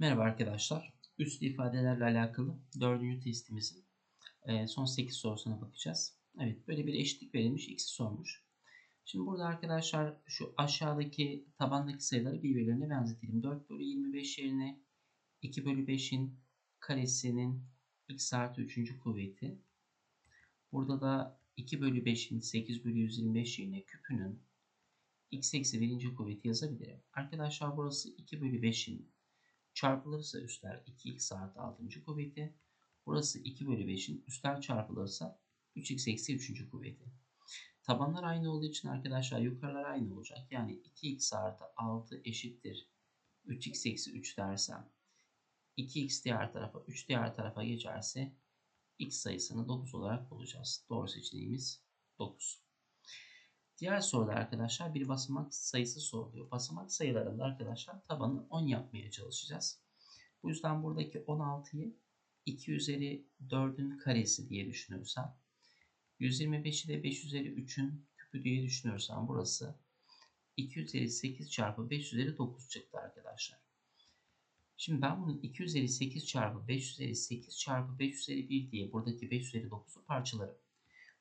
Merhaba arkadaşlar. Üst ifadelerle alakalı dördüncü testimizin e, son 8 sorusuna bakacağız. Evet böyle bir eşitlik verilmiş. X'i sormuş. Şimdi burada arkadaşlar şu aşağıdaki tabandaki sayıları birbirlerine benzetelim. 4 bölü 25 yerine 2 bölü 5'in karesinin x artı 3. kuvveti. Burada da 2 bölü 5'in 8 bölü 125 yerine küpünün x eksi 1. kuvveti yazabilirim. Arkadaşlar burası 2 bölü 5'in çarpılırsa üstler 2x artı 6. kuvveti. Burası 2 bölü 5'in üstler çarpılırsa 3x eksi 3. kuvveti. Tabanlar aynı olduğu için arkadaşlar yukarılar aynı olacak. Yani 2x artı 6 eşittir 3x eksi 3 dersem 2x diğer tarafa 3 diğer tarafa geçerse x sayısını 9 olarak bulacağız. Doğru seçeneğimiz 9. Diğer soruda arkadaşlar bir basamak sayısı soruluyor. Basamak sayılarında arkadaşlar tabanı 10 yapmaya çalışacağız. Bu yüzden buradaki 16'yı 2 üzeri 4'ün karesi diye düşünürsem 125'i de 5 üzeri 3'ün küpü diye düşünürsem burası 2 üzeri 8 çarpı 5 üzeri 9 çıktı arkadaşlar. Şimdi ben bunu 2 üzeri 8 çarpı 5 üzeri 8 çarpı 5 üzeri 1 diye buradaki 5 üzeri 9'u parçalarım.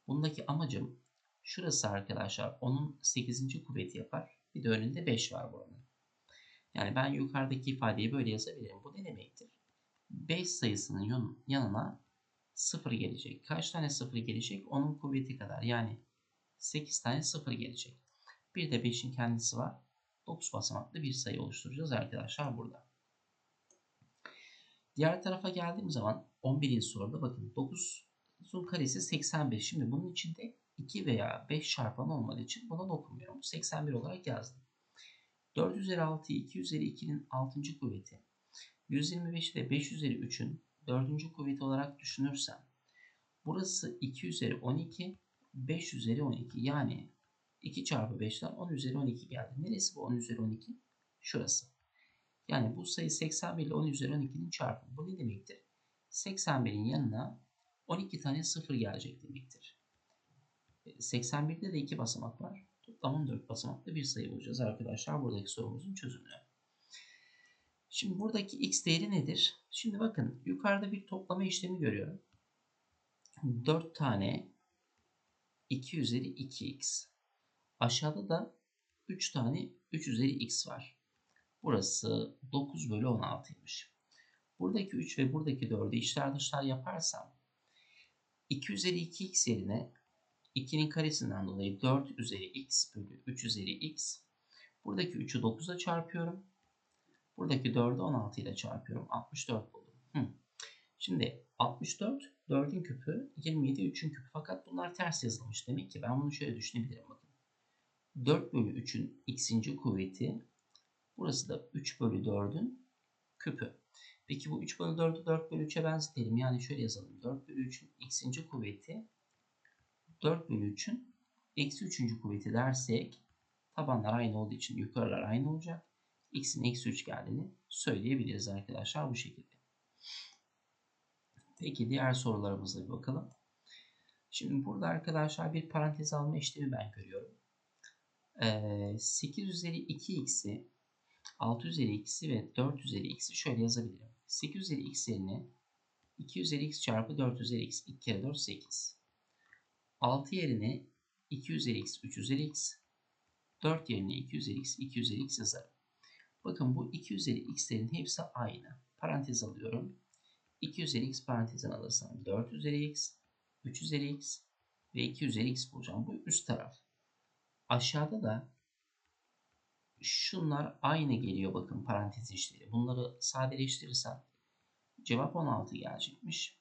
Bundaki amacım Şurası arkadaşlar onun 8. kuvveti yapar. Bir de önünde 5 var buranın. Yani ben yukarıdaki ifadeyi böyle yazabilirim. Bu ne demektir? 5 sayısının yanına 0 gelecek. Kaç tane 0 gelecek? Onun kuvveti kadar. Yani 8 tane 0 gelecek. Bir de 5'in kendisi var. 9 basamaklı bir sayı oluşturacağız arkadaşlar burada. Diğer tarafa geldiğim zaman 11. soruda bakın 9'un karesi 85. Şimdi bunun içinde 2 veya 5 çarpan olmadığı için buna dokunmuyorum. 81 olarak yazdım. 4 üzeri 6'yı 2 üzeri 2'nin 6. kuvveti. 125'i de 5 üzeri 3'ün 4. kuvveti olarak düşünürsem burası 2 üzeri 12 5 üzeri 12 yani 2 çarpı 5'ten 10 üzeri 12 geldi. Neresi bu 10 üzeri 12? Şurası. Yani bu sayı 81 ile 10 üzeri 12'nin çarpımı. Bu ne demektir? 81'in yanına 12 tane 0 gelecek demektir. 81'de de 2 basamak var. Toplam 14 basamaklı bir sayı bulacağız arkadaşlar buradaki sorumuzun çözümünü. Şimdi buradaki x değeri nedir? Şimdi bakın yukarıda bir toplama işlemi görüyorum. 4 tane 2 üzeri 2x. Aşağıda da 3 tane 3 üzeri x var. Burası 9 bölü 16'ymış. Buradaki 3 ve buradaki 4'ü içler dışlar yaparsam 2 üzeri 2x yerine 2'nin karesinden dolayı 4 üzeri x bölü 3 üzeri x. Buradaki 3'ü 9'a çarpıyorum. Buradaki 4'ü 16 ile çarpıyorum. 64 buldum. Hı. Şimdi 64 4'ün küpü 27 3'ün küpü. Fakat bunlar ters yazılmış. Demek ki ben bunu şöyle düşünebilirim. Bakın. 4 bölü 3'ün x'inci kuvveti. Burası da 3 bölü 4'ün küpü. Peki bu 3 bölü 4'ü 4 bölü 3'e benzetelim. Yani şöyle yazalım. 4 bölü 3'ün x'inci kuvveti 4 bölü 3'ün eksi 3. kuvveti dersek tabanlar aynı olduğu için yukarılar aynı olacak. X'in eksi 3 geldiğini söyleyebiliriz arkadaşlar bu şekilde. Peki diğer sorularımıza bir bakalım. Şimdi burada arkadaşlar bir parantez alma işlemi ben görüyorum. Ee, 8 üzeri 2x'i 6 üzeri x'i ve 4 üzeri x'i şöyle yazabilirim. 8 üzeri x yerine 2 üzeri x çarpı 4 üzeri x 2 kere 4 8. 6 yerine 2 üzeri x 3 üzeri x 4 yerine 2 üzeri x 2 üzeri x yazarım. Bakın bu 2 üzeri x'lerin hepsi aynı. Parantez alıyorum. 2 üzeri x parantezden alırsam 4 üzeri x 3 üzeri x ve 2 üzeri x bulacağım. Bu üst taraf. Aşağıda da şunlar aynı geliyor bakın parantez işleri. Bunları sadeleştirirsem cevap 16 gelecekmiş.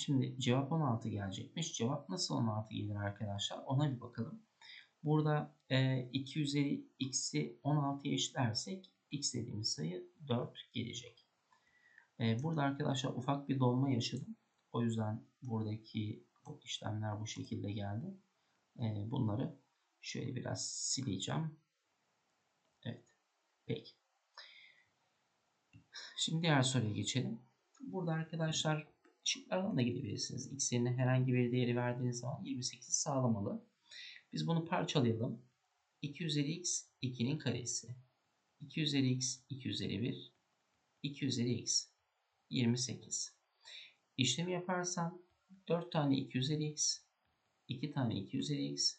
Şimdi cevap 16 gelecekmiş. Cevap nasıl 16 gelir arkadaşlar? Ona bir bakalım. Burada e, 2 üzeri x'i 16'ya eşitlersek x dediğimiz sayı 4 gelecek. E, burada arkadaşlar ufak bir dolma yaşadım. O yüzden buradaki bu işlemler bu şekilde geldi. E, bunları şöyle biraz sileceğim. Evet. Peki. Şimdi diğer soruya geçelim. burada arkadaşlar şıklardan da gidebilirsiniz. X herhangi bir değeri verdiğiniz zaman 28 sağlamalı. Biz bunu parçalayalım. 2 üzeri x 2'nin karesi. 2 üzeri x 2 üzeri 1. 2 üzeri x 28. İşlemi yaparsam 4 tane 2 üzeri x, 2 tane 2 üzeri x,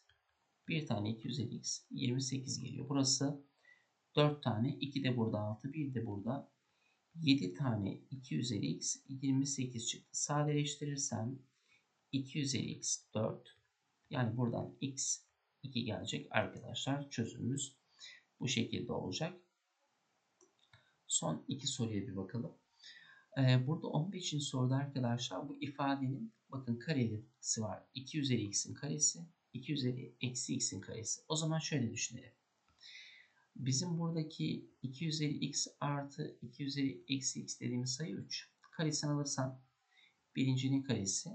1 tane 2 üzeri x 28 geliyor. Burası 4 tane 2 de burada 6 1 de burada 7 tane 2 üzeri x 28 çıktı. Sadeleştirirsem 2 üzeri x 4 yani buradan x 2 gelecek arkadaşlar. Çözümümüz bu şekilde olacak. Son iki soruya bir bakalım. Ee, burada 15. soruda arkadaşlar bu ifadenin bakın karesi var. 2 üzeri x'in karesi 2 üzeri eksi x'in karesi. O zaman şöyle düşünelim. Bizim buradaki 2 üzeri x artı 2 üzeri eksi x dediğimiz sayı 3. Karesini alırsam birincinin karesi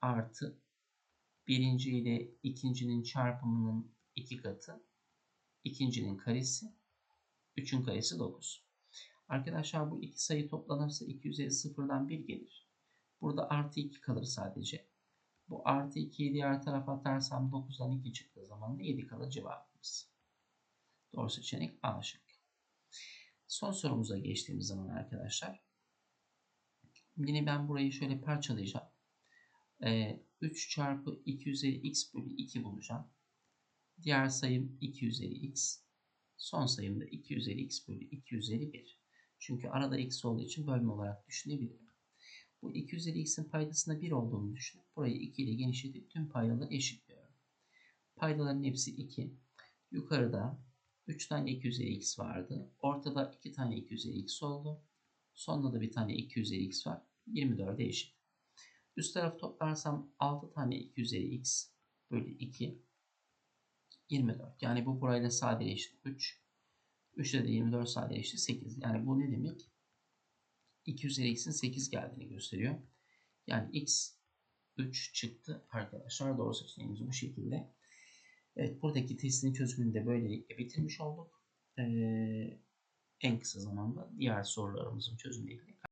artı birinci ile ikincinin çarpımının iki katı ikincinin karesi 3'ün karesi 9. Arkadaşlar bu iki sayı toplanırsa 2 üzeri sıfırdan 1 gelir. Burada artı 2 kalır sadece. Bu artı 2'yi diğer tarafa atarsam 9'dan 2 çıktığı zaman da 7 kalır cevabımız. Doğru seçenek A şıkkı. Son sorumuza geçtiğimiz zaman arkadaşlar. Yine ben burayı şöyle parçalayacağım. Ee, 3 çarpı 2 üzeri x bölü 2 bulacağım. Diğer sayım 2 üzeri x. Son sayım da 2 üzeri x bölü 2 üzeri 1. Çünkü arada x olduğu için bölme olarak düşünebilirim. Bu 2 üzeri x'in paydasında 1 olduğunu düşünüp burayı 2 ile genişletip tüm paydaları eşitliyorum. Paydaların hepsi 2. Yukarıda 3 tane 2 üzeri x vardı. Ortada 2 tane 2 üzeri x oldu. Sonunda da bir tane 2 üzeri x var. 24'e eşit. Üst tarafı toplarsam 6 tane 2 üzeri x bölü 2 24. Yani bu burayla sadeleşti 3. 3 ile de 24 sadeleşti 8. Yani bu ne demek? 2 üzeri x'in 8 geldiğini gösteriyor. Yani x 3 çıktı arkadaşlar. Doğru seçeneğimiz bu şekilde. Evet buradaki testin çözümünü de böylelikle bitirmiş olduk. Ee, en kısa zamanda diğer sorularımızın çözümüyle